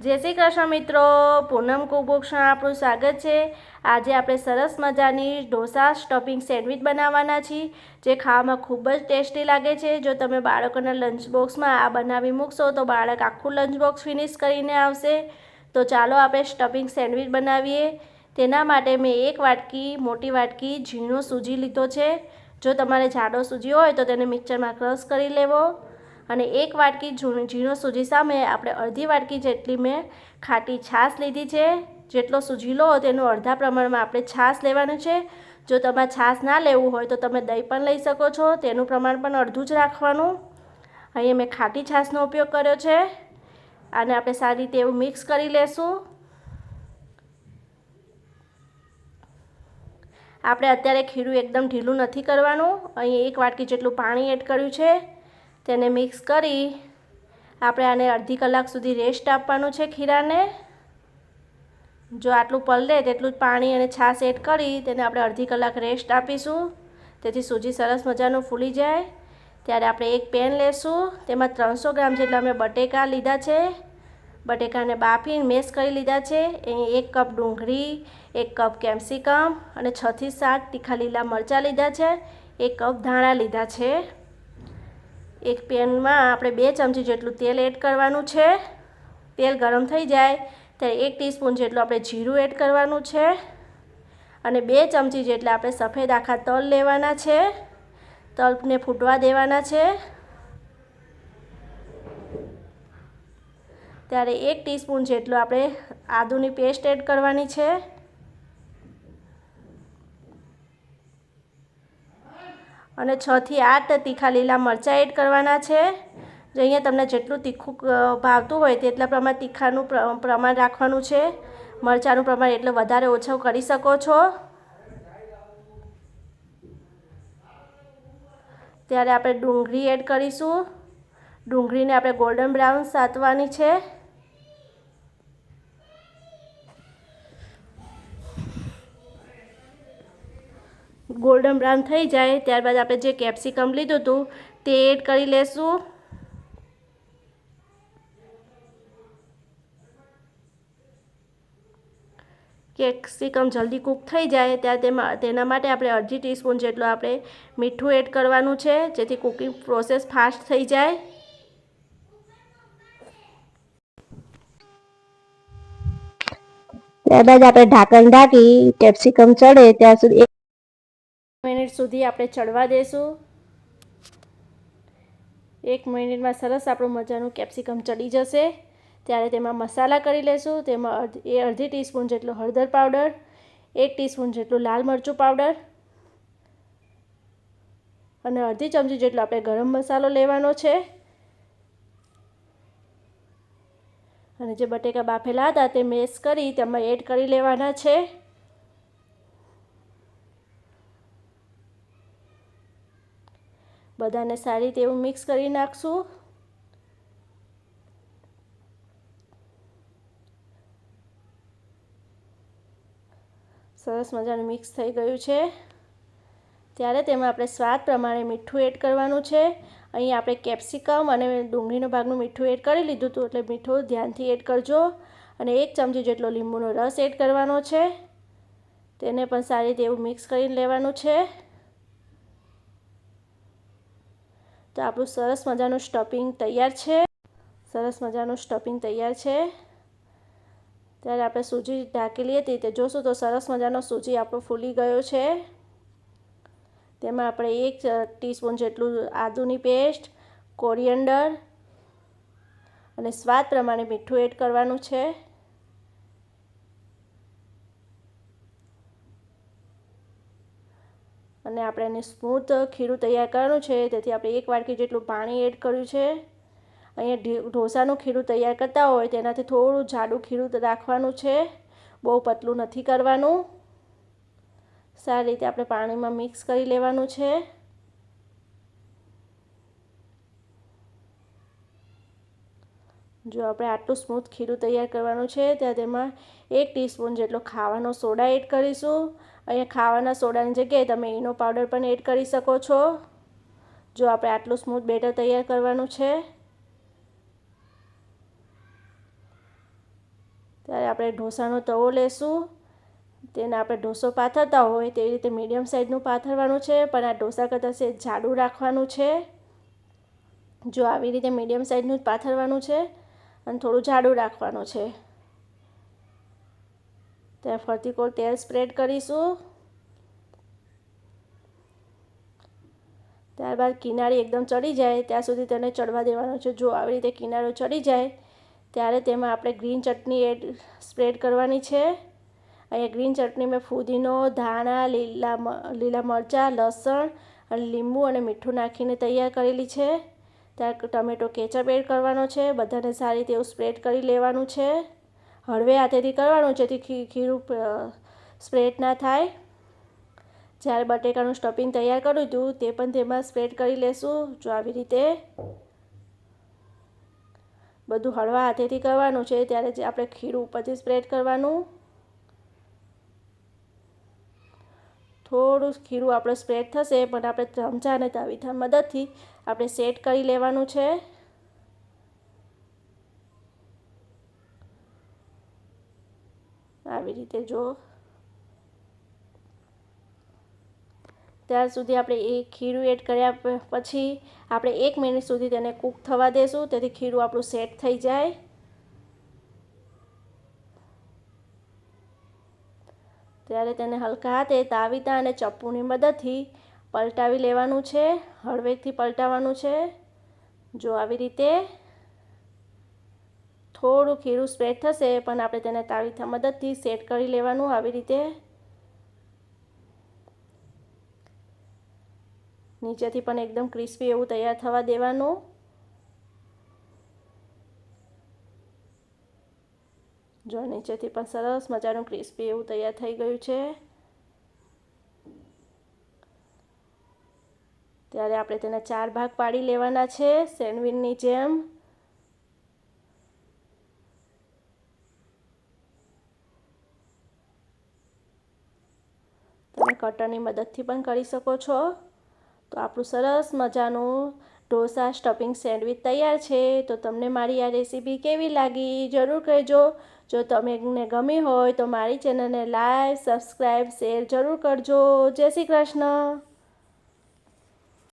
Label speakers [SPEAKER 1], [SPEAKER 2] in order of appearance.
[SPEAKER 1] જય શ્રી કૃષ્ણ મિત્રો, પૂનમ કુકબુક્સમાં આપણું સ્વાગત છે. આજે આપણે સરસ મજાની ઢોસા સ્ટફિંગ સેન્ડવિચ બનાવવાના છીએ, જે ખાવામાં ખૂબ જ ટેસ્ટી લાગે છે. જો તમે બાળકોના લંચ બોક્સમાં આ બનાવી મૂકશો, તો બાળક આખું લંચ બોક્સ ફિનિશ કરીને આવશે. તો ચાલો આપણે સ્ટફિંગ સેન્ડવિચ બનાવીએ. તેના માટે મેં એક વાટકી, મોટી વાટકી ઝીણો સૂજી લીધો છે. જો તમારે જાડો સૂજી હોય, તો તેને મિક્સરમાં ક્રશ કરી લેવો. અને એક વાટકી ઝીણો સૂજી સામે આપણે અડધી વાટકી જેટલી મેં ખાટી છાશ લીધી છે. જેટલો સૂજી લો તેનું અડધા પ્રમાણમાં આપણે છાશ લેવાનું છે. જો તમારે છાશ ના લેવું હોય તો તમે દહીં પણ લઈ શકો છો. તેનું પ્રમાણ પણ અડધું જ રાખવાનું. અહીંયા મેં ખાટી છાશનો ઉપયોગ કર્યો છે. અને આપણે સારી રીતે એવું મિક્સ કરી લેશું. આપણે અત્યારે ખીરું એકદમ ઢીલું નથી કરવાનું. અહીં એક વાટકી જેટલું પાણી એડ કર્યું છે. તેને મિક્સ કરી આપણે આને અડધી કલાક સુધી રેસ્ટ આપવાનું છે ખીરાને. જો આટલું પલળે તેટલું જ પાણી અને છાશ એડ કરી તેને આપણે અડધી કલાક રેસ્ટ આપીશું. તેથી સૂજી સરસ મજાનું ફૂલી જાય. ત્યારે આપણે એક પેન લેશું. તેમાં ત્રણસો ગ્રામ જેટલા મેં બટેકા લીધા છે. બટેકાને બાફી મેશ કરી લીધા છે. અહીં એક કપ ડુંગળી, એક કપ કેપ્સિકમ અને છથી સાત તીખા લીલા મરચાં લીધા છે. એક કપ ધાણા લીધા છે. એક પેનમાં આપણે બે ચમચી જેટલું તેલ એડ કરવાનું છે. તેલ ગરમ થઈ જાય, ત્યારે એક ટીસ્પૂન જેટલું આપણે જીરું એડ કરવાનું છે. અને બે ચમચી જેટલા આપણે સફેદ આખા તલ લેવાના છે. તલને ફૂટવા દેવાના છે. ત્યારે એક ટીસ્પૂન જેટલું આપણે આદુની પેસ્ટ એડ કરવાની છે. અને છથી આઠ તીખા લીલા મરચાં એડ કરવાના છે. જો અહીંયા તમને જેટલું તીખું ભાવતું હોય તેટલા પ્રમાણે તીખાનું પ્રમાણ રાખવાનું છે. મરચાંનું પ્રમાણ એટલે વધારે ઓછું કરી શકો છો. ત્યારે આપણે ડુંગળી એડ કરીશું. ડુંગળીને આપણે ગોલ્ડન બ્રાઉન સાતવાની છે. બ્રાઉન થઈ જાય, ત્યારબાદ આપણે જે કેપ્સિકમ લીધું હતું, તે એડ કરી લેશું. કેપ્સિકમ જલ્દી કૂક થઈ જાય, ત્યારે તેના માટે આપણે અડધી ટીસ્પૂન જેટલું આપણે મીઠું એડ કરવાનું છે, જેથી કૂકિંગ પ્રોસેસ ફાસ્ટ થઈ જાય. ત્યારબાદ આપણે ઢાંકણ ઢાંકી કેપ્સિકમ ચડે ત્યાં સુધી મિનિટ સુધી આપણે ચડવા દઈશું એક મિનિટમાં સરસ આપણું મજાનું કેપ્સિકમ ચડી જશે. ત્યારે તેમાં મસાલા કરી લેશું. તેમાં એ અડધી ટીસ્પૂન જેટલું હળદર પાવડર, એક ટીસ્પૂન જેટલું લાલ મરચું પાવડર અને અડધી ચમચી જેટલો આપણે ગરમ મસાલો લેવાનો છે. અને જે બટેકા બાફેલા હતા તે મેસ કરી તેમાં એડ કરી લેવાના છે. બધાને સારી રીતે એવું મિક્સ કરી નાખશું. સરસ મજાનું મિક્સ થઈ ગયું છે. ત્યારે તેમાં આપણે સ્વાદ પ્રમાણે મીઠું એડ કરવાનું છે. અહીં આપણે કેપ્સિકમ અને ડુંગળીનો ભાગનું મીઠું એડ કરી લીધું હતું એટલે મીઠું ધ્યાનથી એડ કરજો. અને એક ચમચી જેટલો લીંબુનો રસ એડ કરવાનો છે. તેને પણ સારી રીતે એવું મિક્સ કરીને લેવાનું છે. તો આપણું સરસ મજાનું સ્ટફિંગ તૈયાર છે. સરસ મજાનું સ્ટફિંગ તૈયાર છે. ત્યારે આપણે સૂજી ઢાંકી લઈએ તે જોશું તો સરસ મજાનો સૂજી આપણો ફૂલી ગયો છે. તેમાં આપણે એક ટીસ્પૂન જેટલું આદુની પેસ્ટ, કોરિયન્ડર અને સ્વાદ પ્રમાણે મીઠું એડ કરવાનું છે. અને આપણે એને સ્મૂથ ખીરું તૈયાર કરવાનું છે. તેથી આપણે એક વાટકી જેટલું પાણી એડ કર્યું છે. અહીંયા ઢોસાનું ખીરું તૈયાર કરતા હોય તેનાથી થોડું જાડું ખીરું રાખવાનું છે. બહુ પતલું નથી કરવાનું. સારી રીતે આપણે પાણીમાં મિક્સ કરી લેવાનું છે. જો આપણે આટલું સ્મૂથ ખીરું તૈયાર કરવાનું છે, ત્યાં તેમાં એક ટીસ્પૂન જેટલો ખાવાનો સોડા એડ કરીશું. અહીંયા ખાવાના સોડાની જગ્યાએ તમે ઈનો પાવડર પણ એડ કરી શકો છો. જો આપણે આટલું સ્મૂથ બેટર તૈયાર કરવાનું છે. ત્યારે આપણે ઢોસાનો તવો લેશું. તેને આપણે ઢોસો પાથરતા હોય તેવી રીતે મીડિયમ સાઇઝનું પાથરવાનું છે, પણ આ ઢોસા કરતાં છે જાડું રાખવાનું છે. જો આવી રીતે મીડિયમ સાઇઝનું જ પાથરવાનું છે અને થોડું જાડું રાખવાનું છે. ત્યાં ફરતી કોર તેલ સ્પ્રેડ કરીશું. ત્યારબાદ કિનારી એકદમ ચડી જાય, ત્યાં સુધી તેને ચડવા દેવાનો છે. જો આવી રીતે કિનારો ચડી જાય, ત્યારે તેમાં આપણે ગ્રીન ચટણી એડ સ્પ્રેડ કરવાની છે. અહીંયા ગ્રીન ચટણી મેં ફુદીનો, ધાણા, લીલા લીલા મરચાં, લસણ અને લીંબુ અને મીઠું નાખીને તૈયાર કરેલી છે. ટમેટો કેચઅપ એડ કરવાનો છે, બધાને સારી રીતે સ્પ્રેડ કરી લેવાનું છે. હળવે હાથેથી કરવાનું, જેથી ખીરું સ્પ્રેડ ના થાય. જ્યારે બટેકાનું સ્ટફિંગ તૈયાર કર્યું હતું તે પણ તેમાં સ્પ્રેડ કરી લેશું, જો આવી રીતે બધું હળવા હાથેથી કરવાનું છે, ત્યારે જે આપણે ખીરું ઉપરથી સ્પ્રેડ કરવાનું થોડું ખીરું આપણે સ્પ્રેડ થશે, પણ આપણે ચમચા અને તાવીથા મદદથી આપણે સેટ કરી લેવાનું છે. આવી રીતે જો. ત્યાર સુધી આપણે એ ખીરું એડ કર્યા પછી આપણે એક મિનિટ સુધી તેને કૂક થવા દેશું, તેથી ખીરું આપણું સેટ થઈ જાય. ત્યારે તેને હલકા હાથે તાવીતા અને ચપ્પુની મદદથી પલટાવી લેવાનું છે. હળવેકથી પલટાવવાનું છે. જો આવી રીતે થોડું ખીરું સ્પ્રેડ થશે, પણ આપણે તેને તાવીથા મદદથી સેટ કરી લેવાનું આવી રીતે. નીચેથી પણ એકદમ ક્રિસ્પી એવું તૈયાર થવા દેવાનું. જો નીચેથી પણ સરસ મજાનું ક્રિસ્પી એવું તૈયાર થઈ ગયું છે. ત્યારે આપણે તેના ચાર ભાગ પાડી લેવાના છે, સેન્ડવિચની જેમ. તમે કટરની મદદથી પણ કરી શકો છો. તો આપણું સરસ મજાનું ઢોસા સ્ટફિંગ સેન્ડવિચ તૈયાર છે. તો તમને મારી આ રેસીપી કેવી લાગી જરૂર કહેજો. જો તમને ગમી હોય તો મારી ચેનલને લાઈક, સબસ્ક્રાઈબ, શેર જરૂર કરજો. જય શ્રી કૃષ્ણ.